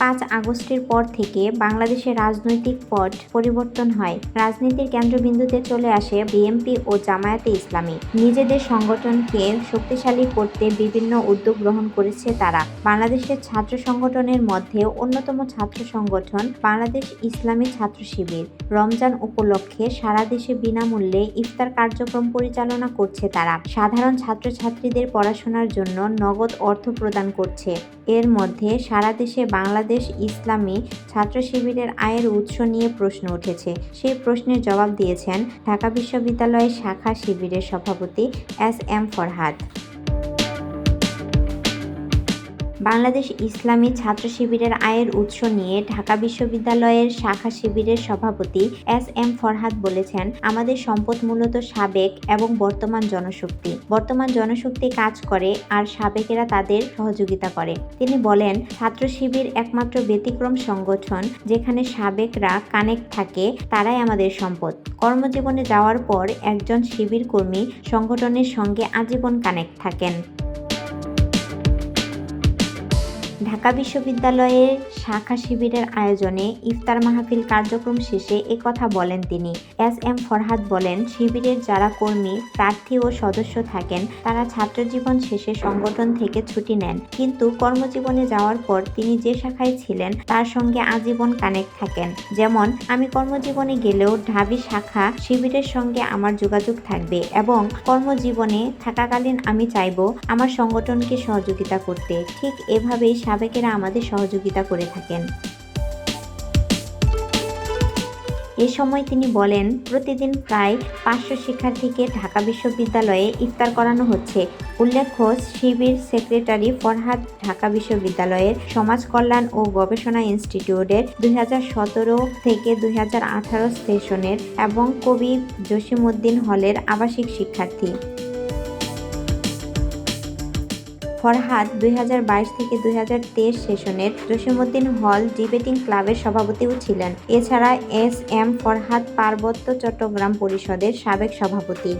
পাঁচ আগস্টের পর থেকে বাংলাদেশের রাজনৈতিক পট পরিবর্তন হয়। রাজনীতির কেন্দ্রবিন্দুতে চলে আসে বিএনপি ও জামায়াতে ইসলামী। নিজেদের সংগঠনকে শক্তিশালী করতে বিভিন্ন উদ্যোগ গ্রহণ করেছে তারা। বাংলাদেশের ছাত্র সংগঠনের মধ্যে অন্যতম ছাত্র সংগঠন বাংলাদেশ ইসলামী ছাত্র শিবির। রমজান উপলক্ষে সারা দেশে বিনামূল্যে ইফতার কার্যক্রম পরিচালনা করছে তারা। সাধারণ ছাত্রছাত্রীদের পড়াশোনার জন্য নগদ অর্থ প্রদান করছে। এর মধ্যে সারা দেশে বাংলাদেশ ইসলামী ছাত্র শিবিরের আয়ের উৎস নিয়ে প্রশ্ন উঠেছে। সেই প্রশ্নের জবাব দিয়েছেন ঢাকা বিশ্ববিদ্যালয়ের শাখা শিবিরের সভাপতি এস এম ফরহাদ। বাংলাদেশ ইসলামী ছাত্র শিবিরের আয়ের উৎস নিয়ে ঢাকা বিশ্ববিদ্যালয়ের শাখা শিবিরের সভাপতি এস এম ফরহাদ বলেছেন, আমাদের সম্পদ মূলত সাবেক এবং বর্তমান জনশক্তি। বর্তমান জনশক্তি কাজ করে আর সাবেকেরা তাদের সহযোগিতা করে। তিনি বলেন, ছাত্র শিবির একমাত্র ব্যতিক্রম সংগঠন যেখানে সাবেকরা কানেক্ট থাকে, তারাই আমাদের সম্পদ। কর্মজীবনে যাওয়ার পর একজন শিবির কর্মী সংগঠনের সঙ্গে আজীবন কানেক্ট থাকেন। ঢাকা বিশ্ববিদ্যালয়ের শাখা শিবিরের আয়োজনে ইফতার মাহফিল কার্যক্রম শেষে একথা বলেন তিনি। এস এম ফরহাদ বলেন, শিবিরের যারা কর্মী, প্রার্থী ও সদস্য থাকেন, তারা ছাত্রজীবন শেষে সংগঠন থেকে ছুটি নেন। কিন্তু কর্মজীবনে যাওয়ার পর তিনি যে শাখায় ছিলেন, তার সঙ্গে আজীবন কানেক্ট থাকেন। যেমন, আমি কর্মজীবনে গেলেও ঢাবি শাখা শিবিরের সঙ্গে আমার যোগাযোগ থাকবে এবং কর্মজীবনে থাকাকালীন আমি চাইব আমার সংগঠনকে সহযোগিতা করতে। ঠিক এভাবেই সাবেকেরা আমাদের সহযোগিতা করে থাকেন। এ সময় তিনি বলেন, প্রতিদিন প্রায় পাঁচশো শিক্ষার্থীকে ঢাকা বিশ্ববিদ্যালয়ে ইফতার করানো হচ্ছে। উল্লেখ্য, শিবির সেক্রেটারি ফরহাদ ঢাকা বিশ্ববিদ্যালয়ের সমাজ কল্যাণ ও গবেষণা ইনস্টিটিউটের দুই হাজার সতেরো থেকে দুই হাজার আঠারো সেশনের এবং কবি জসিমউদ্দিন হলের আবাসিক শিক্ষার্থী। ফরহাদ দুই হাজার বাইশ থেকে দুই হাজার তেইশ সেশনের জসিমউদ্দিন হল ডিবেটিং ক্লাবের সভাপতিও ছিলেন। এছাড়া এস এম ফরহাদ পার্বত্য চট্টগ্রাম পরিষদের সাবেক সভাপতি।